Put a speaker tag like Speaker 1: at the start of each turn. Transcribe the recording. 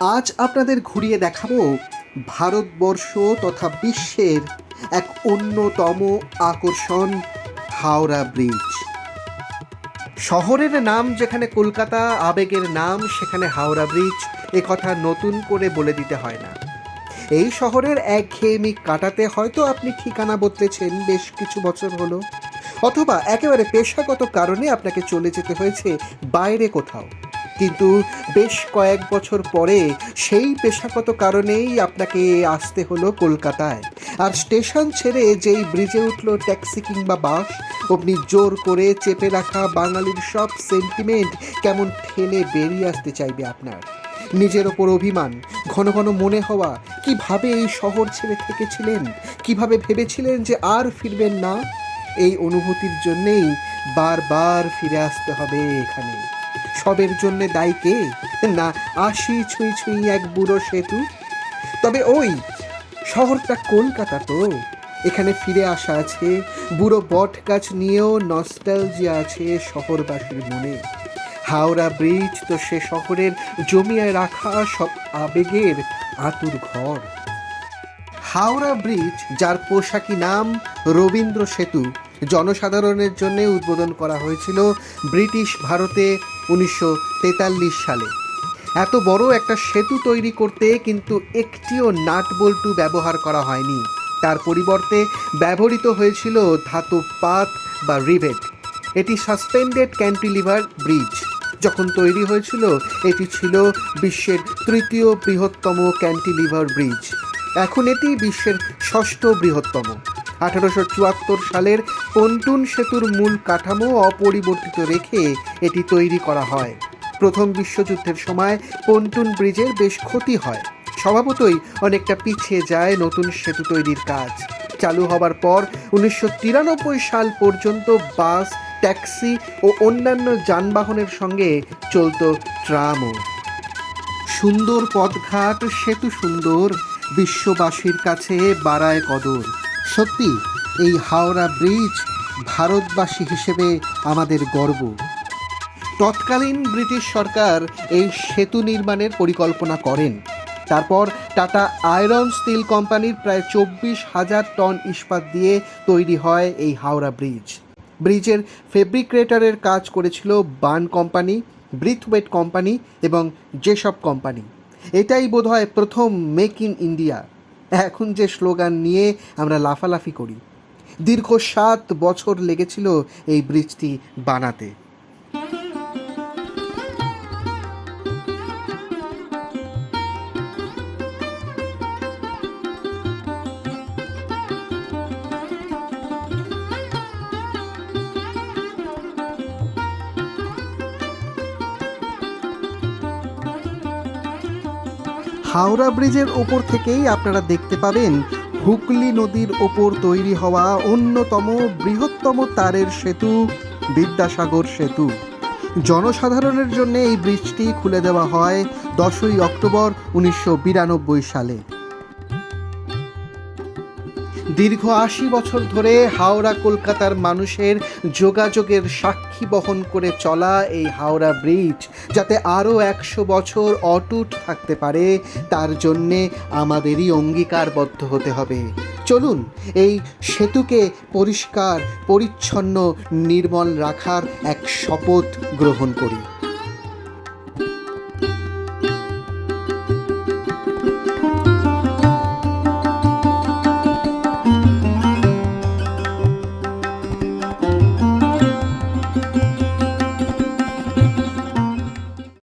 Speaker 1: আজ আপনাদের ঘুরিয়ে দেখাবো ভারতবর্ষ তথা বিশ্বের এক অন্যতম আকর্ষণ হাওড়া ব্রিজ। শহরের নাম যেখানে কলকাতা, আবেগের নাম সেখানে হাওড়া ব্রিজ, এ কথা নতুন করে বলে দিতে হয় না। এই শহরের একঘেয়েমি কাটাতে হয়তো আপনি ঠিকানা বদলেছেন বেশ কিছু বছর হলো, অথবা একেবারে পেশাগত কারণে আপনাকে চলে যেতে হয়েছে বাইরে কোথাও। কিন্তু বেশ কয়েক বছর পরে সেই পেশাগত কারণেই আপনাকে আসতে হলো কলকাতায়। আর স্টেশন ছেড়ে যেই ব্রিজে উঠল ট্যাক্সি কিংবা বাস, অমনি জোর করে চেপে রাখা বাঙালির সব সেন্টিমেন্ট কেমন ঠেলে বেরিয়ে আসতে চাইবে আপনার? নিজের ওপর অভিমান, ঘন ঘন মনে হওয়া, কীভাবে এই শহর ছেড়ে থেকেছিলেন? কীভাবে ভেবেছিলেন যে আর ফিরবেন না? এই অনুভূতির জন্যেই বারবার ফিরে আসতে হবে এখানে। সবের জন্য দায়ী কে? না আশি ছুঁই ছুঁই এক বুড়ো সেতু। তবে ওই শহরটা কলকাতা তো। এখানে ফিরে আসা আছে, বুড়ো বট গাছ নিয়েও নস্টালজিয়া আছে শহরবাসীর মনে। হাওড়া ব্রিজ তো সে শহরের জমিয়ে রাখা সব আবেগের আতুর ঘর। হাওড়া ব্রিজ যার পোশাকি নাম রবীন্দ্র সেতু জনসাধারণের জন্য উদ্বোধন করা হয়েছিল ব্রিটিশ ভারতে উনিশশো তেতাল্লিশ সালে। এত বড় একটা সেতু তৈরি করতে কিন্তু একটিও নাট বল্টু ব্যবহার করা হয়নি। তার পরিবর্তে ব্যবহৃত হয়েছিল ধাতব পাত বা রিভেট। এটি সাসপেন্ডেড ক্যান্টিলিভার ব্রিজ। যখন তৈরি হয়েছিল, এটি ছিল বিশ্বের তৃতীয় বৃহত্তম ক্যান্টিলিভার ব্রিজ। এখন এটি বিশ্বের ষষ্ঠ বৃহত্তম। আঠারোশো চুয়াত্তর সালের পন্টুন সেতুর মূল কাঠামো অপরিবর্তিত রেখে এটি তৈরি করা হয়। প্রথম বিশ্বযুদ্ধের সময় পন্টুন ব্রিজের বেশ ক্ষতি হয়। স্বভাবতই অনেকটা পিছিয়ে যায় নতুন সেতু তৈরির কাজ। চালু হবার পর উনিশশো তিরানব্বই সাল পর্যন্ত বাস, ট্যাক্সি ও অন্যান্য যানবাহনের সঙ্গে চলত ট্রামও। সুন্দর পথঘাট, সেতু সুন্দর, বিশ্ববাসীর কাছে বাড়ায় কদর। সত্যি, এই হাওড়া ব্রিজ ভারতবাসী হিসেবে আমাদের গর্ব। তৎকালীন ব্রিটিশ সরকার এই সেতু নির্মাণের পরিকল্পনা করেন। তারপর টাটা আয়রন স্টিল কোম্পানির প্রায় চব্বিশ হাজার টন ইস্পাত দিয়ে তৈরি হয় এই হাওড়া ব্রিজ। ব্রিজের ফেব্রিক্রেটারের কাজ করেছিল বান কোম্পানি, ব্রিথওয়েট কোম্পানি এবং যেসব কোম্পানি। এটাই বোধহয় প্রথম মেক ইন ইন্ডিয়া। এখন যে স্লোগান নিয়ে আমরা লাফালাফি করি। দীর্ঘ সাত বছর লেগেছিল এই ব্রিজটি বানাতে। হাওড়া ব্রিজের ওপর থেকেই আপনারা দেখতে পাবেন হুগলি নদীর ওপর তৈরি হওয়া অন্যতম বৃহত্তম তারের সেতু, বিদ্যাসাগর সেতু। জনসাধারণের জন্য এই ব্রিজটি খুলে দেওয়া হয় দশই অক্টোবর উনিশশো বিরানব্বই সালে। দীর্ঘ আশি বছর ধরে হাওড়া, কলকাতার মানুষের যোগাযোগের সাক্ষী বহন করে চলা এই হাওড়া ব্রিজ, যাতে আরও একশো বছর অটুট থাকতে পারে, তার জন্যে আমাদেরই অঙ্গীকারবদ্ধ হতে হবে। চলুন, এই সেতুকে পরিষ্কার, পরিচ্ছন্ন, নির্মল রাখার এক শপথ গ্রহণ করি।